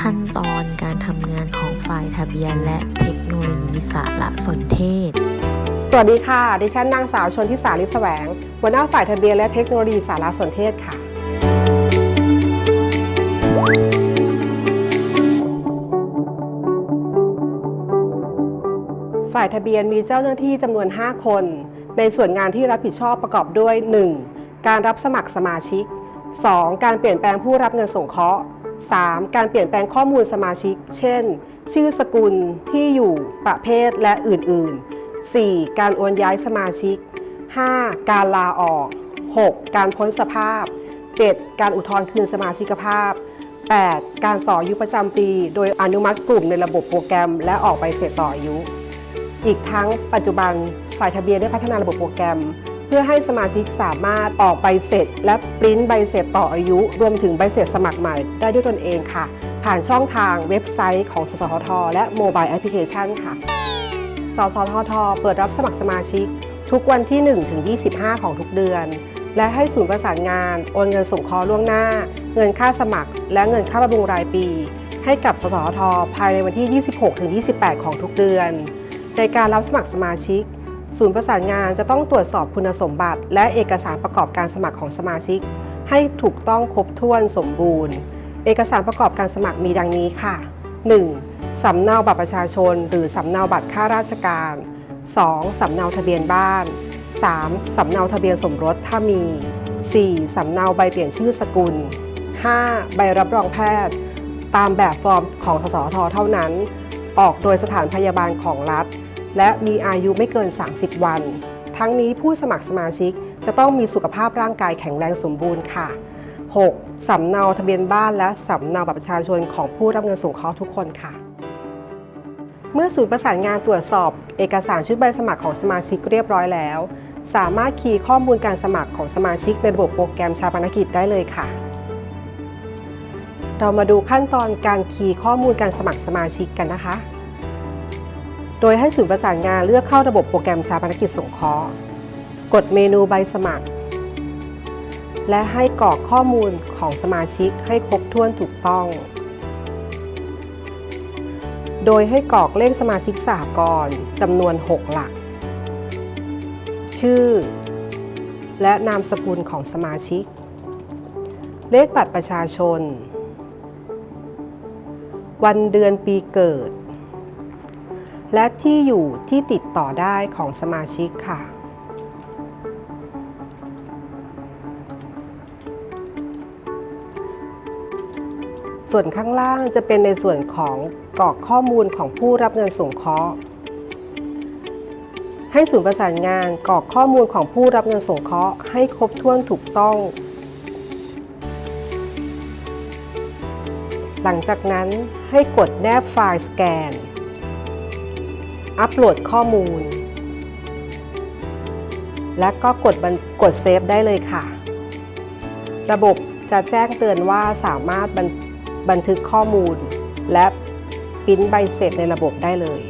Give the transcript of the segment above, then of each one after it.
ขั้นตอนการทำงานของฝ่ายทะเบียนและเทคโนโลยีสารสนเทศ สวัสดีค่ะ ดิฉันนางสาวชนทิสาลิศแสวงหัวหน้าฝ่ายทะเบียนและเทคโนโลยีสารสนเทศค่ะ ฝ่ายทะเบียนมีเจ้าหน้าที่จำนวน 5 คน ในส่วนงานที่รับผิดชอบประกอบด้วย 1. การรับสมัครสมาชิก 2. การเปลี่ยนแปลงผู้รับเงินสงเคราะห์ 3. การเปลี่ยนแปลงข้อมูลสมาชิก เช่น ชื่อสกุลที่อยู่ประเภทและอื่น ๆ 4. การโอนย้ายสมาชิก 5. การลาออก 6. การพ้นสภาพ 7. การอุทธรณ์คืนสมาชิกภาพ 8. การต่ออายุประจำปี โดยอนุมัติกลุ่มในระบบโปรแกรม และออกใบเสร็จต่ออายุ อีกทั้งปัจจุบันฝ่ายทะเบียนได้พัฒนาระบบโปรแกรม เพื่อให้สมาชิกสามารถออกใบเสร็จ และปริ้นใบเสร็จต่ออายุ รวมถึงใบเสร็จสมัครใหม่ได้ด้วยตนเองค่ะ ผ่านช่องทางเว็บไซต์ของสสททและโมบายแอปพลิเคชันค่ะ สสททเปิดรับสมัครสมาชิก ทุกวันที่1ถึง25 ของทุกเดือน และให้ศูนย์ประสานงาน โอนเงินส่งคอล่วงหน้า เงินค่าสมัคร และเงินค่าบำรุงรายปี ให้กับสสทภายในวันที่ 26ถึง28 ของทุกเดือน ในการรับสมัครสมาชิก ศูนย์ประสานงานจะต้องตรวจสอบคุณสมบัติ และเอกสารประกอบการสมัครของสมาชิก ให้ถูกต้องครบถ้วนสมบูรณ์ เอกสารประกอบการสมัครมีดังนี้ค่ะ 1. สำเนาบัตรประชาชน หรือสำเนาบัตรข้าราชการ 2. สำเนาทะเบียนบ้าน 3. สำเนาทะเบียนสมรสถ้ามี 4. สำเนาใบเปลี่ยนชื่อสกุล 5. ใบรับรองแพทย์ ตามแบบฟอร์มของสสทเท่านั้น ออกโดยสถานพยาบาลของรัฐ และมีอายุไม่เกิน 30 วัน ทั้งนี้ผู้สมัครสมาชิกจะต้องมีสุขภาพร่างกายแข็งแรงสมบูรณ์ค่ะ 6. สำเนาทะเบียนบ้านและสำเนาบัตรประชาชนของผู้รับเงินสงเคราะห์ทุกคนค่ะ เมื่อศูนย์ประสานงานตรวจสอบ เอกสารชุดใบสมัครของสมาชิกเรียบร้อยแล้ว สามารถคีย์ข้อมูลการสมัครของสมาชิกในระบบโปรแกรมชาปนกิจได้เลยค่ะ เรามาดูขั้นตอนการคีย์ข้อมูลการสมัครสมาชิกกันนะคะ โดยให้ศูนย์ประสานงานเลือกเข้าระบบโปรแกรมชาปนกิจสงเคราะห์กดเมนูใบสมัคร และให้กรอกข้อมูลของสมาชิกให้ครบถ้วนถูกต้อง โดยให้กรอกเลขสมาชิกสหกรณ์จำนวน 6 หลัก ชื่อ และนามสกุลของสมาชิก เลขบัตรประชาชน วันเดือนปีเกิด และที่อยู่ที่ติดต่อได้ของสมาชิกค่ะ ส่วนข้างล่างจะเป็นในส่วนของกรอกข้อมูลของผู้รับเงินสงเคราะห์ให้ศูนย์ประสานงานกรอกข้อมูลของผู้รับเงินสงเคราะห์ให้ครบถ้วนถูกต้อง หลังจากนั้นให้กดแนบไฟล์สแกน อัปโหลดข้อมูล และก็กดบันกดเซฟได้เลยค่ะ ระบบจะแจ้งเตือนว่าสามารถบันบันทึกข้อมูล และปริ้นใบเสร็จในระบบได้เลย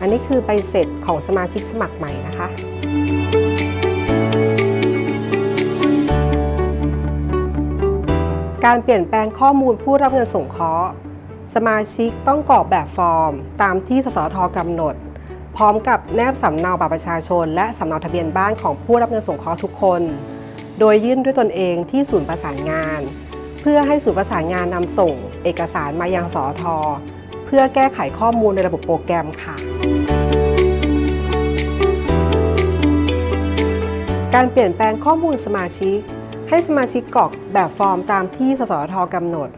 อันนี้คือใบเสร็จของสมาชิกสมัครใหม่นะคะการเปลี่ยนแปลงข้อมูลผู้รับเงินสงเคราะห์ สมาชิกต้องกรอกแบบฟอร์ม ตามที่สสทกำหนด พร้อมกับแนบสำเนาบัตรประชาชน และสำเนาทะเบียนบ้านของผู้รับเงินสงเคราะห์ทุกคน โดยยื่นด้วยตนเองที่ศูนย์ประสานงาน เพื่อให้ศูนย์ประสานงานนำส่ง เอกสารมายังสอทเพื่อแก้ไขข้อมูลในระบบโปรแกรมค่ะการเปลี่ยนแปลงข้อมูลสมาชิก ให้สมาชิกกรอกแบบฟอร์มตามที่สสทกำหนด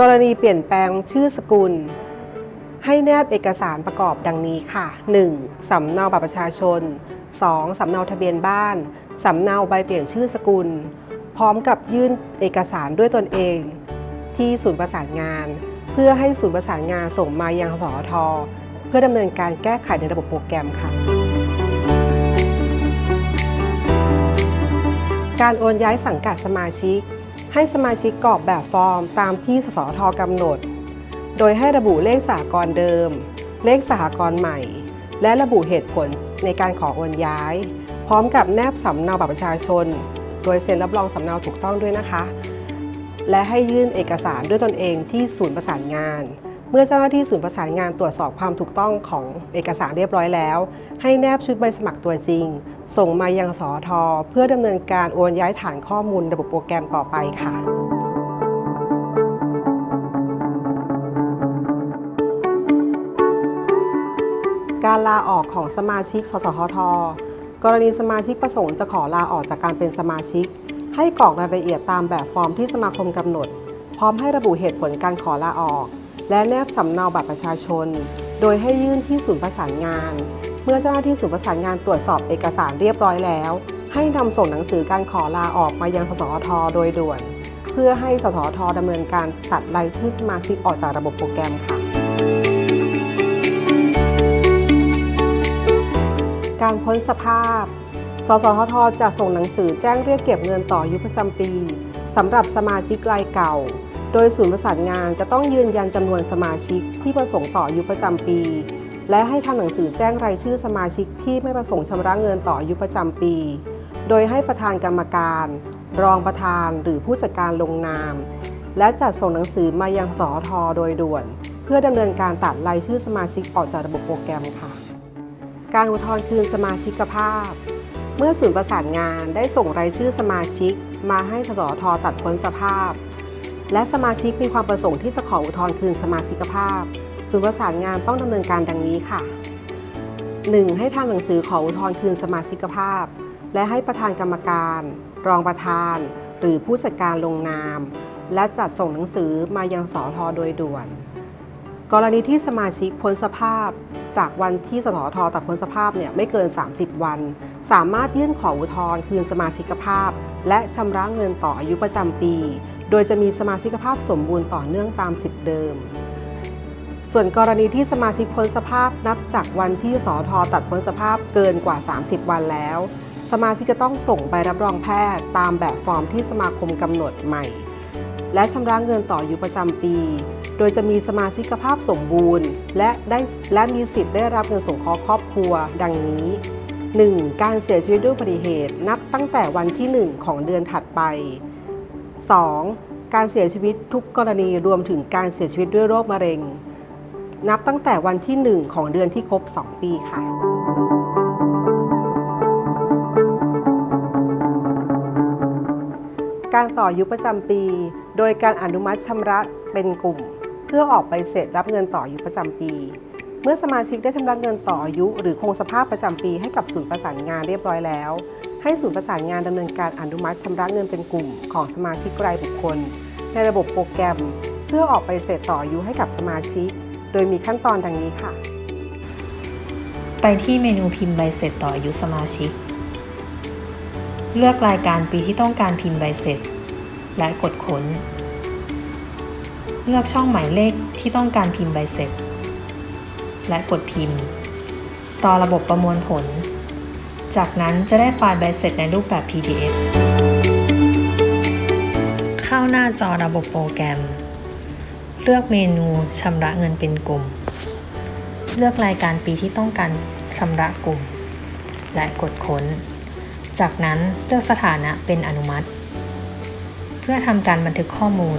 กรณีเปลี่ยนแปลงชื่อสกุล ให้แนบเอกสารประกอบดังนี้ค่ะ 1. สำเนาบัตรประชาชน 2. สำเนาทะเบียนบ้าน สำเนาใบเปลี่ยนชื่อสกุล พร้อมกับยื่นเอกสารด้วยตนเอง ที่ศูนย์ประสานงาน เพื่อให้ศูนย์ประสานงานส่งมายังสอทเพื่อดำเนินการแก้ไขในระบบโปรแกรมค่ะ การโอนย้ายสังกัดสมาชิก ให้สมาชิกกรอกแบบฟอร์มตามที่สสทกำหนด โดยให้ระบุเลขสหกรณ์เดิม เลขสหกรณ์ใหม่ และระบุเหตุผลในการขอโอนย้าย พร้อมกับแนบสำเนาบัตรประชาชน โดยเซ็นรับรองสำเนาถูกต้องด้วยนะคะ และให้ยื่นเอกสารด้วยตนเองที่ศูนย์ประสานงาน มื่อเจ้าหน้าที่ศูนย์ประสานงานตรวจสอบความถูกต้องของเอกสารเรียบร้อยแล้ว ให้แนบชุดใบสมัครตัวจริง ส่งมายังสอทอเพื่อดำเนินการโอนย้ายฐานข้อมูลระบบโปรแกรมต่อไปค่ะการลาออกของสมาชิก สสหท กรณีสมาชิกประสงค์จะขอลาออกจากการเป็นสมาชิก ให้กรอกรายละเอียดตามแบบฟอร์มที่สมาคมกำหนด พร้อมให้ระบุเหตุผลการขอลาออก และแนบสำเนาบัตรประชาชน โดยให้ยื่นที่ศูนย์ประสานงาน เมื่อเจ้าหน้าที่ศูนย์ประสานงานตรวจสอบเอกสารเรียบร้อยแล้ว ให้นำส่งหนังสือการขอลาออกมายังสสทโดยด่วน เพื่อให้สสทดำเนินการตัดรายชื่อสมาชิกออกจากระบบโปรแกรมค่ะ การพ้นสภาพ สสทจะส่งหนังสือแจ้งเรียกเก็บเงินต่อยุประจำปีสำหรับสมาชิกรายเก่า โดยศูนย์ประสานงานจะต้องยืนยันจำนวนสมาชิกที่ประสงค์ต่ออายุประจำปี และให้ทำหนังสือแจ้งรายชื่อสมาชิกที่ไม่ประสงค์ชำระเงินต่ออายุประจำปี โดยให้ประธานกรรมการ รองประธานหรือผู้จัดการลงนาม และจัดส่งหนังสือมายังสอทอโดยด่วน เพื่อดำเนินการตัดรายชื่อสมาชิกออกจากระบบโปรแกรมค่ะ การอุทธรณ์คืนสมาชิกภาพเมื่อศูนย์ประสานงานได้ส่งรายชื่อสมาชิก มาให้สสทตัดพ้นสภาพ และสมาชิกมีความประสงค์ที่จะขออุทธรณ์คืนสมาชิกภาพ ศูนย์ประสานงานต้องดำเนินการดังนี้ค่ะ 1. ให้ทำหนังสือขออุทธรณ์คืนสมาชิกภาพ และให้ประธานกรรมการ รองประธาน หรือผู้จัดการลงนาม และจัดส่งหนังสือมายังสอทอโดยด่วน กรณีที่สมาชิกพ้นสภาพ จากวันที่สถทตัดพ้นสภาพเนี่ยไม่เกิน 30 วัน สามารถยื่นขออุทธรณ์คืนสมาชิกภาพ และชำระเงินต่ออายุประจำปี โดยจะมีสมาชิกภาพสมบูรณ์ต่อเนื่องตามสิทธิเดิม ส่วนกรณีที่สมาชิกพ้นสภาพนับจากวันที่สอทตัดพ้นสภาพเกินกว่า 30 วันแล้ว สมาชิกจะต้องส่งใบรับรองแพทย์ตามแบบฟอร์มที่สมาคมกำหนดใหม่ และชำระเงินต่ออายุประจำปี โดยจะมีสมาชิกภาพสมบูรณ์ และได้และมีสิทธิ์ได้รับเงินสงเคราะห์ครอบครัว ดังนี้ 1. การเสียชีวิตด้วยอุบัติเหตุ นับตั้งแต่วันที่ 1 ของเดือนถัดไป 2. การเสียชีวิตทุกกรณีรวมถึงการเสียชีวิตด้วยโรคมะเร็ง นับตั้งแต่วันที่ 1 ของเดือนที่ครบ 2 ปีค่ะการต่อยุประจำปี โดยการอนุมัติชำระเป็นกลุ่ม เพื่อออกไปเสร็จรับเงินต่ออยุประจำปี เมื่อสมาชิกได้ชำระเงินต่ออายุ หรือคงสภาพประจำปีให้กับศูนย์ประสานงานเรียบร้อยแล้ว ให้ศูนย์ประสานงานดำเนินการอนุมัติชำระเงินเป็นกลุ่มของสมาชิกรายบุคคล ในระบบโปรแกรม เพื่อออกไปเสร็จต่ออายุให้กับสมาชิก โดยมีขั้นตอนดังนี้ค่ะ ไปที่เมนูพิมพ์ใบเสร็จต่ออายุสมาชิก เลือกรายการปีที่ต้องการพิมพ์ใบเสร็จ และกดค้น เลือกช่องหมายเลขที่ต้องการพิมพ์ใบเสร็จ และกดพิมพ์ รอระบบประมวลผล จากนั้นจะได้ไฟล์ใบเสร็จในรูปแบบ PDF เข้าหน้าจอระบบโปรแกรม เลือกเมนูชำระเงินเป็นกลุ่ม เลือกรายการปีที่ต้องการชำระกลุ่ม และกดค้น จากนั้นเลือกสถานะเป็นอนุมัติ เพื่อทำการบันทึกข้อมูล